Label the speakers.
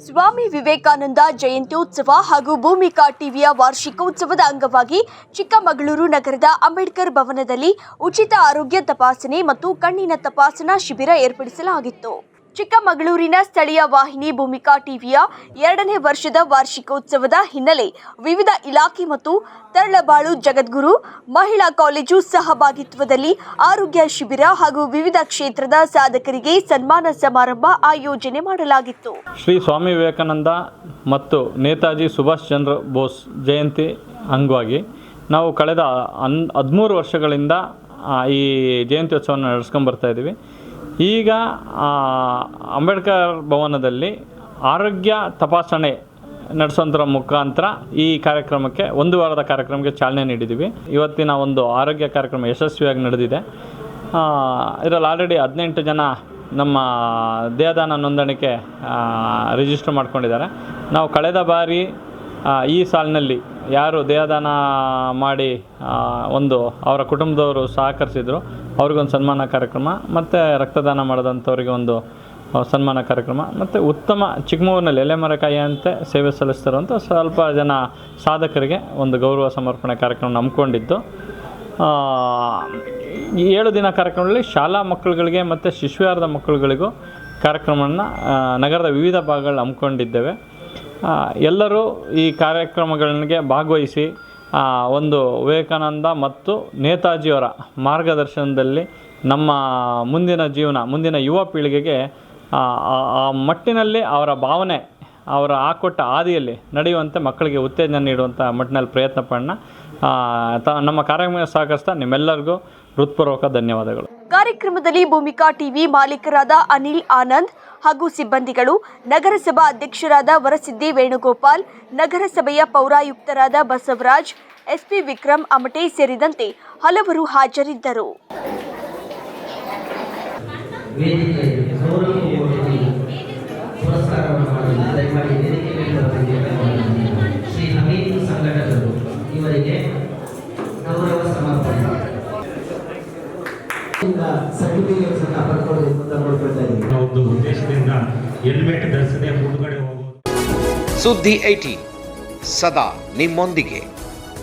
Speaker 1: ಸ್ವಾಮಿ ವಿವೇಕಾನಂದ ಜಯಂತ್ಯೋತ್ಸವ ಹಾಗೂ ಭೂಮಿಕಾ ಟಿವಿಯ ವಾರ್ಷಿಕೋತ್ಸವದ ಅಂಗವಾಗಿ ಚಿಕ್ಕಮಗಳೂರು ನಗರದ ಅಂಬೇಡ್ಕರ್ ಭವನದಲ್ಲಿ ಉಚಿತ ಆರೋಗ್ಯ ತಪಾಸಣೆ ಮತ್ತು ಕಣ್ಣಿನ ತಪಾಸಣಾ ಶಿಬಿರ ಏರ್ಪಡಿಸಲಾಗಿತ್ತು. ಚಿಕ್ಕಮಗಳೂರಿನ ಸ್ಥಳೀಯ ವಾಹಿನಿ ಭೂಮಿಕಾ ಟಿವಿಯ ಎರಡನೇ ವರ್ಷದ ವಾರ್ಷಿಕೋತ್ಸವದ ಹಿನ್ನೆಲೆ ವಿವಿಧ ಇಲಾಖೆ ಮತ್ತು ತರಳಬಾಳು ಜಗದ್ಗುರು, ಮಹಿಳಾ ಕಾಲೇಜು ಸಹಭಾಗಿತ್ವದಲ್ಲಿ ಆರೋಗ್ಯ ಶಿಬಿರ ಹಾಗೂ ವಿವಿಧ ಕ್ಷೇತ್ರದ ಸಾಧಕರಿಗೆ ಸನ್ಮಾನ ಸಮಾರಂಭ ಆಯೋಜನೆ ಮಾಡಲಾಗಿತ್ತು.
Speaker 2: ಶ್ರೀ ಸ್ವಾಮಿ ವಿವೇಕಾನಂದ ಮತ್ತು ನೇತಾಜಿ ಸುಭಾಷ್ ಚಂದ್ರ ಬೋಸ್ ಜಯಂತಿ ಅಂಗವಾಗಿ ನಾವು ಕಳೆದ ಹನ್ ಹದಿಮೂರು ವರ್ಷಗಳಿಂದ ಈ ಜಯಂತ್ಯೋತ್ಸವವನ್ನು ನಡೆಸ್ಕೊಂಬರ್ತಾ ಇದ್ದೀವಿ. ಈಗ ಅಂಬೇಡ್ಕರ್ ಭವನದಲ್ಲಿ ಆರೋಗ್ಯ ತಪಾಸಣೆ ನಡೆಸೋದ್ರ ಮುಖಾಂತರ ಈ ಕಾರ್ಯಕ್ರಮಕ್ಕೆ, ಒಂದು ವಾರದ ಕಾರ್ಯಕ್ರಮಕ್ಕೆ ಚಾಲನೆ ನೀಡಿದ್ದೀವಿ ಇವತ್ತಿನ ಒಂದು ಆರೋಗ್ಯ ಕಾರ್ಯಕ್ರಮ ಯಶಸ್ವಿಯಾಗಿ ನಡೆದಿದೆ. ಇದರಲ್ಲಿ ಆಲ್ರೆಡಿ ಹದಿನೆಂಟು ಜನ ನಮ್ಮ ದೇಹದಾನ ನೋಂದಣಿಕೆ ರಿಜಿಸ್ಟರ್ ಮಾಡ್ಕೊಂಡಿದ್ದಾರೆ. ನಾವು ಕಳೆದ ಬಾರಿ ಈ ಸಾಲಿನಲ್ಲಿ ಯಾರು ದೇಹದಾನ ಮಾಡಿ ಒಂದು ಅವರ ಕುಟುಂಬದವರು ಸಹಕರಿಸಿದ್ರು, ಅವ್ರಿಗೊಂದು ಸನ್ಮಾನ ಕಾರ್ಯಕ್ರಮ, ಮತ್ತು ರಕ್ತದಾನ ಮಾಡಿದಂಥವ್ರಿಗೆ ಒಂದು ಸನ್ಮಾನ ಕಾರ್ಯಕ್ರಮ, ಮತ್ತು ಉತ್ತಮ ಚಿಕ್ಕಮಗಳೂರಿನಲ್ಲಿ ಎಲೆಮರಕಾಯಿ ಅಂತೆ ಸೇವೆ ಸಲ್ಲಿಸ್ತಿರುವಂಥ ಸ್ವಲ್ಪ ಜನ ಸಾಧಕರಿಗೆ ಒಂದು ಗೌರವ ಸಮರ್ಪಣೆ ಕಾರ್ಯಕ್ರಮ ಹಮ್ಮಿಕೊಂಡಿದ್ದು ಏಳು ದಿನ ಕಾರ್ಯಕ್ರಮದಲ್ಲಿ ಶಾಲಾ ಮಕ್ಕಳುಗಳಿಗೆ ಮತ್ತು ಶಿಶುವಾರದ ಮಕ್ಕಳುಗಳಿಗೂ ಕಾರ್ಯಕ್ರಮವನ್ನು ನಗರದ ವಿವಿಧ ಭಾಗಗಳಲ್ಲಿ ಹಮ್ಮಿಕೊಂಡಿದ್ದೇವೆ. ಎಲ್ಲರೂ ಈ ಕಾರ್ಯಕ್ರಮಗಳಿಗೆ ಭಾಗವಹಿಸಿ ಒಂದು ವಿವೇಕಾನಂದ ಮತ್ತು ನೇತಾಜಿಯವರ ಮಾರ್ಗದರ್ಶನದಲ್ಲಿ ನಮ್ಮ ಮುಂದಿನ ಜೀವನ, ಮುಂದಿನ ಯುವ ಪೀಳಿಗೆಗೆ, ಆ ಮಟ್ಟಿನಲ್ಲಿ ಅವರ ಭಾವನೆ, ಅವರ ಹಾಕೊಟ್ಟ ಹಾದಿಯಲ್ಲಿ ನಡೆಯುವಂತೆ ಮಕ್ಕಳಿಗೆ ಉತ್ತೇಜನ ನೀಡುವಂಥ ಮಟ್ಟಿನಲ್ಲಿ ಪ್ರಯತ್ನ ಪಡೋಣ. ತ, ನಮ್ಮ ಕಾರ್ಯಕ್ರಮ ಸಹಕರಿಸ್ತಾ ನಿಮ್ಮೆಲ್ಲರಿಗೂ ಹೃತ್ಪೂರ್ವಕ ಧನ್ಯವಾದಗಳು.
Speaker 1: ಕಾರ್ಯಕ್ರಮದಲ್ಲಿ ಭೂಮಿಕಾ ಟಿವಿ ಮಾಲೀಕರಾದ ಅನಿಲ್ ಆನಂದ್ ಹಾಗೂ ಸಿಬ್ಬಂದಿಗಳು, ನಗರಸಭಾ ಅಧ್ಯಕ್ಷರಾದ ವರಸಿದ್ದಿ ವೇಣುಗೋಪಾಲ್, ನಗರಸಭೆಯ ಪೌರಾಯುಕ್ತರಾದ ಬಸವರಾಜ್, ಎಸ್ಪಿ ವಿಕ್ರಮ್ ಅಮಟೆ ಸೇರಿದಂತೆ ಹಲವರು ಹಾಜರಿದ್ದರು.
Speaker 3: ವೇದಿಕೆ ಅನ್ನ ಅಂತ ನೋಡ್ಕೊಳ್ತಾ ಇದ್ದೀವಿ.
Speaker 4: ಒಂದು ಉದ್ದೇಶದಿಂದ ಹೆಲ್ಮೆಟ್ ಧರಿಸದೆ ಮುಂದುಗಡೆ ಹೋಗೋದು
Speaker 5: ಸುದ್ದಿ ಐಟಿ ಸದಾ ನಿಮ್ಮೊಂದಿಗೆ.